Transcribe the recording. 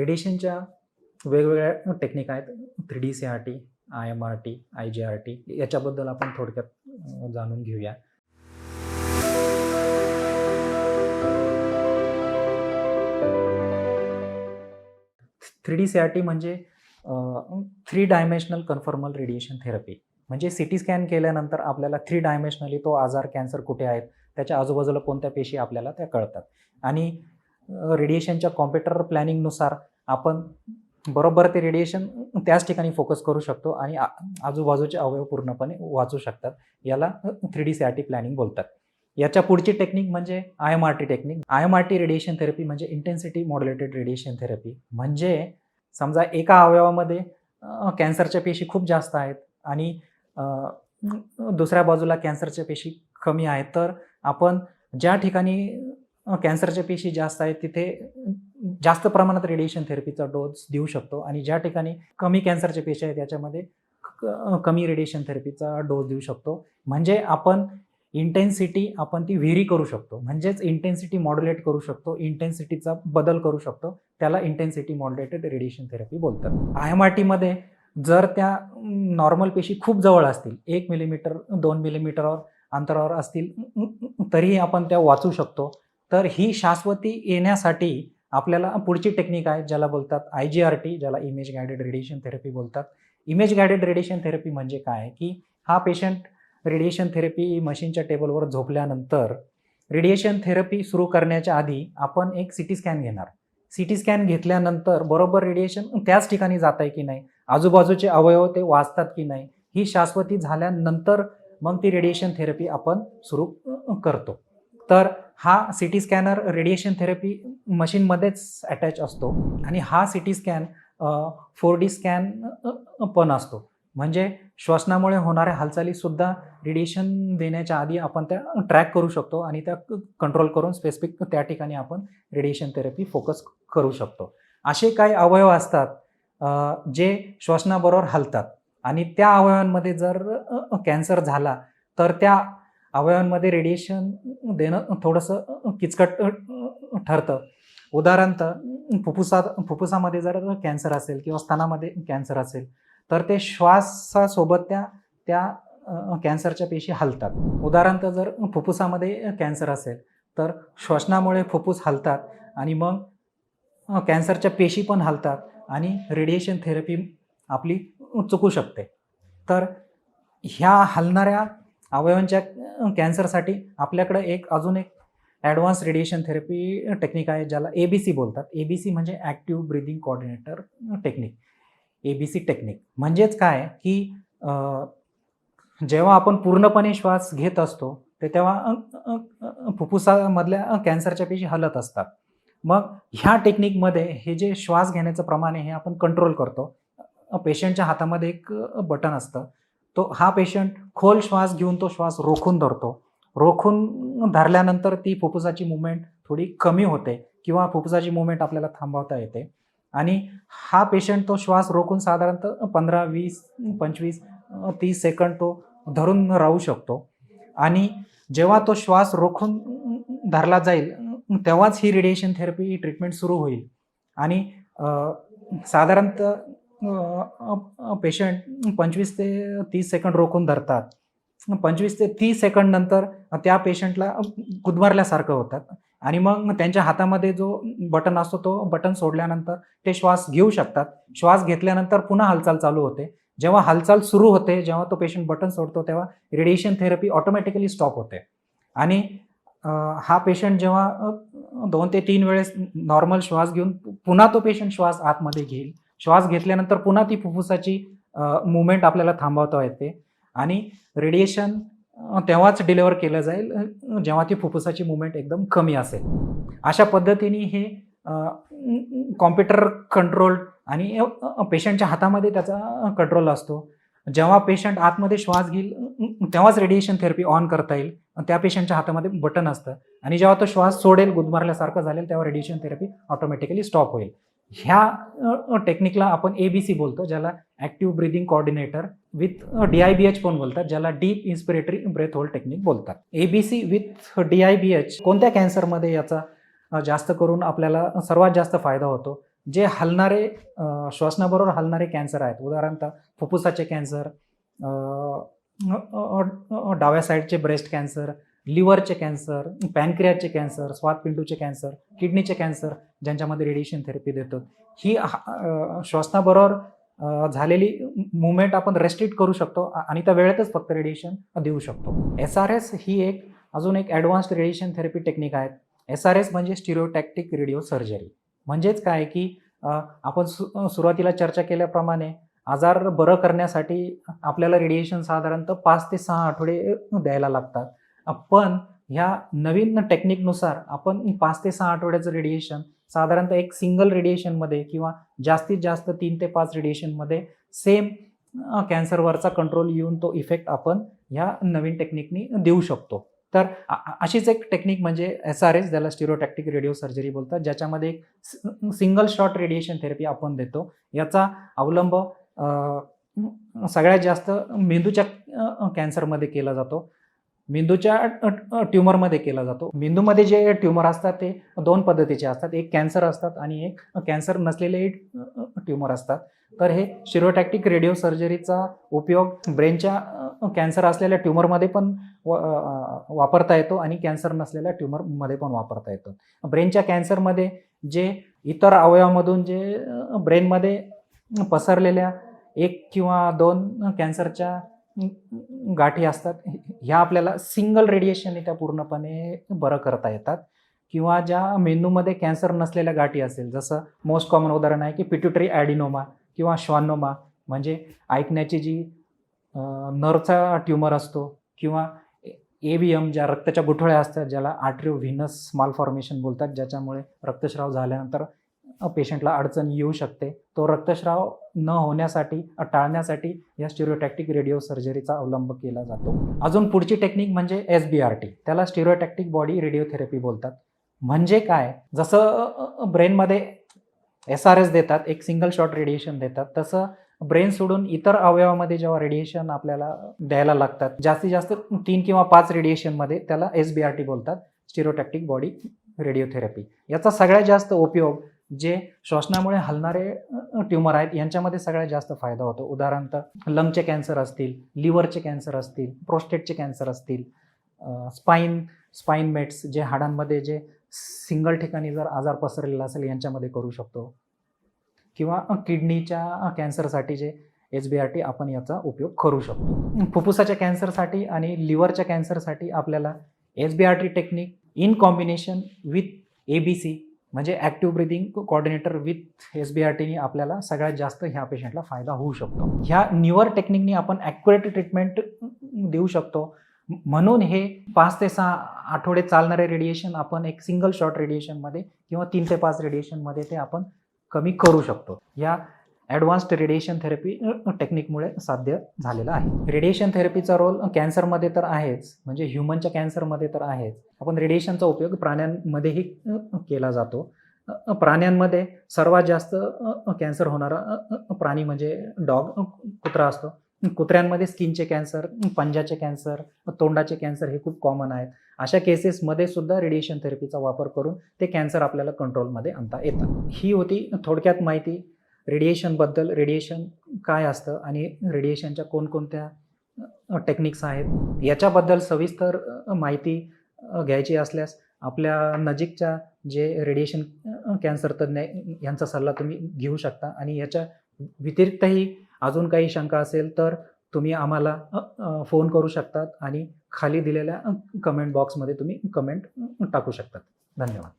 रेडिएशनच्या वेगवेगळ्या टेक्निक आहेत. Three D C R T I M R T I G R T याच्याबद्दल आपण थोडक्यात जाणून घेऊया. Three D C R T म्हणजे three dimensional conformal radiation therapy म्हणजे सी टी स्कॅन केल्यानंतर आपल्याला थ्री डायमेन्शनली तो आजार कॅन्सर कुठे आहेत त्याच्या आजूबाजूला कोणत्या पेशी आपल्याला त्या कळतात. आणि रेडिएशनच्या कॉम्प्युटर प्लॅनिंगनुसार आपण बरोबर ते रेडिएशन त्याच ठिकाणी फोकस करू शकतो आणि आ- आजूबाजूचे अवयव पूर्णपणे वाचू शकतात. याला three D C R T planning बोलतात. याच्या पुढची टेक्निक म्हणजे I M R T technique I M R T radiation therapy म्हणजे इंटेन्सिटी मॉड्युलेटेड रेडिएशन थेरपी म्हणजे समजा एका अवयवामध्ये कॅन्सरच्या पेशी खूप जास्त आहेत आणि दुसऱ्या बाजूला कॅन्सरच्या पेशी कमी आहेत तर आपण ज्या ठिकाणी कॅन्सरच्या पेशी जास्त आहेत तिथे जास्त प्रमाणात रेडिएशन थेरपीचा डोस देऊ शकतो. आणि ज्या ठिकाणी कमी कॅन्सरचे पेशी आहेत त्याच्यामध्ये क- कमी रेडिएशन थेरपीचा डोस देऊ शकतो. म्हणजे आपण इंटेन्सिटी आपण ती व्हेरी करू शकतो. म्हणजेच इंटेन्सिटी मॉड्युलेट करू शकतो. इंटेन्सिटीचा बदल करू शकतो. त्याला इंटेन्सिटी मॉड्युलेटेड रेडिएशन थेरपी बोलतात. आय एम आर टीमध्ये जर त्या नॉर्मल पेशी खूप जवळ असतील एक मिलीमीटर दोन मिलीमीटरवर अंतरावर असतील तरीही आपण त्या वाचू शकतो. तर ही शाश्वती येण्यासाठी आपल्याला पुढची टेक्निक आहे ज्याला बोलतात आय जी आर टी ज्याला इमेज गायडेड रेडिएशन थेरपी बोलतात. इमेज गायडेड रेडिएशन थेरपी म्हणजे काय? की हा पेशंट रेडिएशन थेरपी मशीनच्या टेबलवर झोपल्यानंतर रेडिएशन थेरपी सुरू करण्याच्या आधी आपण एक सी टी स्कॅन घेणार. सी टी स्कॅन घेतल्यानंतर बरोबर रेडिएशन त्याच ठिकाणी जात आहे की नाही? आजूबाजूचे अवयव ते वाचतात की नाही? ही शाश्वती झाल्यानंतर मग ती रेडिएशन थेरपी आपण सुरू करतो. तर हा C T scanner radiation therapy मशीनमध्येच अटॅच असतो. आणि हा C T scan four D scan पण असतो. म्हणजे श्वसनामुळे होणाऱ्या हालचालीसुद्धा रेडिएशन देण्याच्या आधी आपण त्या ट्रॅक करू शकतो आणि त्या कंट्रोल करून स्पेसिफिक त्या ठिकाणी आपण रेडिएशन थेरपी फोकस करू शकतो. असे काही अवयव असतात जे श्वसनाबरोबर हलतात. आणि त्या अवयवांमध्ये जर कॅन्सर झाला तर त्या अवयवांमध्ये रेडिएशन देणं थोडंसं किचकट ठरतं. उदाहरणतः फुफ्फुसात फुफ्फुसामध्ये जर कॅन्सर असेल किंवा स्तनामध्ये कॅन्सर असेल तर ते श्वासासोबत त्या त्या कॅन्सरच्या पेशी हलतात. उदाहरणतः जर फुफ्फुसामध्ये कॅन्सर असेल तर श्वसनामुळे फुफ्फुस हलतात आणि मग कॅन्सरच्या पेशी पण हलतात आणि रेडिएशन थेरपी आपली चुकू शकते. तर ह्या हलणाऱ्या अवयवांच्या कॅन्सरसाठी आपल्याकडे एक अजून एक ॲडव्हान्स रेडिएशन थेरपी टेक्निक आहे ज्याला ए बी सी बोलतात. ए बी सी म्हणजे active breathing coordinator technique A B C technique म्हणजेच काय? की जेव्हा आपण पूर्णपणे श्वास घेत असतो ते तेव्हा फुफ्फुसामधल्या कॅन्सरच्या पेशी हलत असतात. मग ह्या टेक्निकमध्ये हे जे श्वास घेण्याचं प्रमाण आहे हे आपण कंट्रोल करतो. पेशंटच्या हातामध्ये एक बटन असतं. तो हा पेशंट खोल श्वास घेऊन तो श्वास रोखून धरतो. रोखून धरल्यानंतर ती फुफ्फुसाची मुवमेंट थोडी कमी होते किंवा फुफ्फुसाची मुवमेंट आपल्याला थांबवता येते. आणि हा पेशंट तो श्वास रोखून साधारणतः पंधरा वीस पंचवीस तीस सेकंड तो धरून राहू शकतो. आणि जेव्हा तो श्वास रोखून धरला जाईल तेव्हाच ही रेडिएशन थेरपी ट्रीटमेंट सुरू होईल. आणि साधारणतः पेशंट पंचवीस ते तीस सेकंड रोखून धरतात. पंचवीस ते तीस सेकंड नंतर त्या पेशंटला गुदमरल्यासारखं होतात. आणि मग त्यांच्या हातामध्ये जो बटन असतो तो बटन सोडल्यानंतर ते श्वास घेऊ शकतात. श्वास घेतल्यानंतर पुन्हा हालचाल चालू होते. जेव्हा हालचाल सुरू होते जेव्हा तो पेशंट बटन सोडतो तेव्हा रेडिएशन थेरपी ऑटोमॅटिकली स्टॉप होते. आणि हा पेशंट जेव्हा दोन ते तीन वेळेस नॉर्मल श्वास घेऊन पुन्हा तो पेशंट श्वास आतमध्ये घेईल. श्वास घेतल्यानंतर पुन्हा ती फुफ्फुसाची मुवमेंट आपल्याला थांबवता येते. आणि रेडिएशन तेव्हाच डिलिव्हर केलं जाईल जेव्हा ती फुफ्फुसाची मुवमेंट एकदम कमी असेल. अशा पद्धतीने हे कॉम्प्युटर कंट्रोल आणि पेशंटच्या हातामध्ये त्याचा कंट्रोल असतो. जेव्हा पेशंट आतमध्ये श्वास घेईल तेव्हाच रेडिएशन थेरपी ऑन करता येईल. त्या पेशंटच्या हातामध्ये बटन असतं. आणि जेव्हा तो श्वास सोडेल गुदमारल्यासारखं झालेल तेव्हा रेडिएशन थेरपी ऑटोमॅटिकली स्टॉप होईल. ह्या टेक्निकला आपण ए बी सी बोलतो ज्याला active breathing coordinator with D I B H पण बोलतात? ज्याला deep inspiratory breath hold technique बोलतात. A B C with D I B H कोणत्या कॅन्सरमध्ये याचा जास्त करून आपल्याला सर्वात जास्त फायदा होतो? जे हलणारे श्वसनाबरोबर हलणारे कॅन्सर आहेत. उदाहरणतः फुफ्फुसाचे कॅन्सर डाव्या साईडचे ब्रेस्ट कॅन्सर लिव्हरचे कॅन्सर पॅनक्रियाचे कॅन्सर स्वादपिंडूचे कॅन्सर किडनीचे कॅन्सर ज्यांच्यामध्ये रेडिएशन थेरपी देतो ही ह- श्वसनाबरोबर झालेली मुवमेंट आपण रेस्ट्रिक्ट करू शकतो आणि त्या वेळेतच फक्त रेडिएशन देऊ शकतो. एस आर एस ही एक अजून एक ॲडव्हान्स्ड रेडिएशन थेरपी टेक्निक आहेत एस आर एस म्हणजे स्टिरिओटॅक्टिक रेडिओ सर्जरी म्हणजेच काय की आपण सु सुरुवातीला चर्चा केल्याप्रमाणे आजार बरं करण्यासाठी आपल्याला रेडिएशन साधारणतः पाच ते सहा आठवडे द्यायला लागतात. पण ह्या नवीन टेक्निकनुसार आपण पाच ते सहा आठवड्याचं रेडिएशन साधारणतः एक सिंगल रेडिएशनमध्ये किंवा जास्तीत जास्त तीन ते पाच रेडिएशनमध्ये सेम कॅन्सरवरचा कंट्रोल येऊन तो इफेक्ट आपण ह्या नवीन टेक्निकनी देऊ शकतो. तर अशीच एक टेक्निक म्हणजे एस आर एस ज्याला स्टिरोटॅक्टिक रेडिओ सर्जरी बोलतात ज्याच्यामध्ये एक सिंगल शॉट रेडिएशन थेरपी आपण देतो. याचा अवलंब सगळ्यात जास्त मेंदूच्या कॅन्सरमध्ये केला जातो. मेंदूच्या ट्युमरमध्ये केला जातो. मेंदूमध्ये जे ट्युमर असतात ते दोन पद्धतीचे असतात. एक कॅन्सर असतात आणि एक कॅन्सर नसलेले ट्युमर असतात. तर हे शिरोटॅक्टिक रेडिओ सर्जरीचा उपयोग ब्रेनच्या कॅन्सर असलेल्या ट्युमरमध्ये पण व- वापरता येतो आणि कॅन्सर नसलेल्या ट्युमरमध्ये पण वापरता येतो. ब्रेनच्या कॅन्सरमध्ये जे इतर अवयवामधून जे ब्रेनमध्ये पसरलेल्या एक किंवा दोन कॅन्सरच्या गाठी असतात. ह्या आपल्याला सिंगल रेडिएशनने त्या पूर्णपणे बरं करता येतात. किंवा ज्या मेंदूमध्ये कॅन्सर नसलेल्या गाठी असेल जसं मोस्ट कॉमन उदाहरण आहे की पिट्युटरी ॲडिनोमा किंवा श्वानोमा म्हणजे ऐकण्याची जी नर्वचा ट्युमर असतो किंवा ए व्ही एम ज्या रक्ताच्या गुठळ्या असतात ज्याला आर्ट्रिओ व्हिनस मालफॉर्मेशन बोलतात ज्याच्यामुळे रक्तस्राव झाल्यानंतर पेशंटला अडचण येऊ शकते. तो रक्तस्राव न होण्यासाठी टाळण्यासाठी या स्टिरोटॅक्टिक रेडिओ सर्जरीचा अवलंब केला जातो. अजून पुढची टेक्निक म्हणजे एस बी आर टी त्याला स्टिरोटॅक्टिक बॉडी रेडिओथेरपी बोलतात. म्हणजे काय? जसं ब्रेनमध्ये एस आर एस देतात एक सिंगल शॉट रेडिएशन देतात. तसं ब्रेन सोडून इतर अवयवामध्ये जेव्हा रेडिएशन आपल्याला द्यायला लागतात जास्तीत जास्त तीन किंवा पाच रेडिएशनमध्ये त्याला एस बी आर टी बोलतात स्टिरोटॅक्टिक बॉडी रेडिओथेरपी याचा सगळ्यात जास्त उपयोग जे श्वसनामुळे हलणारे ट्युमर आहेत यांच्यामध्ये सगळ्यात जास्त फायदा होतो. उदाहरणार्थ लंगचे कॅन्सर असतील लिव्हरचे कॅन्सर असतील प्रोस्टेटचे कॅन्सर असतील स्पाईन स्पाईन मेट्स जे हाडांमध्ये जे सिंगल ठिकाणी जर आजार पसरलेला असेल यांच्यामध्ये करू शकतो. किंवा किडनीच्या कॅन्सरसाठी जे एच बी आर टी आपण याचा उपयोग करू शकतो. फुफ्फुसाच्या कॅन्सरसाठी आणि लिव्हरच्या कॅन्सरसाठी आपल्याला H B R T technique in combination with A B C म्हणजे active breathing coordinator with S B R टीने आपल्याला सगळ्यात जास्त ह्या पेशंटला फायदा होऊ शकतो. ह्या न्यूअर टेक्निकनी आपण ॲक्युरेट ट्रीटमेंट देऊ शकतो. म्हणून हे पाच ते सहा आठवडे चालणारे रेडिएशन आपण एक सिंगल शॉट रेडिएशनमध्ये किंवा तीन ते पाच रेडिएशनमध्ये ते आपण कमी करू शकतो. या ॲडव्हान्स्ड रेडिएशन थेरपी टेक्निकमुळे साध्य झालेलं आहे. रेडिएशन थेरपीचा रोल कॅन्सरमध्ये तर आहेच म्हणजे ह्युमनच्या कॅन्सरमध्ये तर आहेच. आपण रेडिएशनचा उपयोग प्राण्यांमध्येही केला जातो. प्राण्यांमध्ये सर्वात जास्त कॅन्सर होणारा प्राणी म्हणजे डॉग कुत्रा असतो. कुत्र्यांमध्ये स्किनचे कॅन्सर पंजाचे कॅन्सर तोंडाचे कॅन्सर हे खूप कॉमन आहेत. अशा केसेसमध्ये सुद्धा रेडिएशन थेरपीचा वापर करून ते कॅन्सर आपल्याला कंट्रोलमध्ये आणता येतात. ही होती थोडक्यात माहिती. रेडिएशनबद्दल रेडिएशन काय असतं आणि रेडिएशनच्या कोणकोणत्या टेक्निक्स आहेत? याच्याबद्दल सविस्तर माहिती घ्यायची असल्यास आपल्या नजीकच्या जे रेडिएशन कॅन्सर तज्ज्ञ यांचा सल्ला तुम्ही घेऊ शकता आणि याच्या व्यतिरिक्तही अजून काही शंका असेल तर तुम्ही आम्हाला फोन करू शकतात आणि खाली दिलेल्या कमेंट बॉक्समध्ये तुम्ही कमेंट टाकू शकतात. धन्यवाद.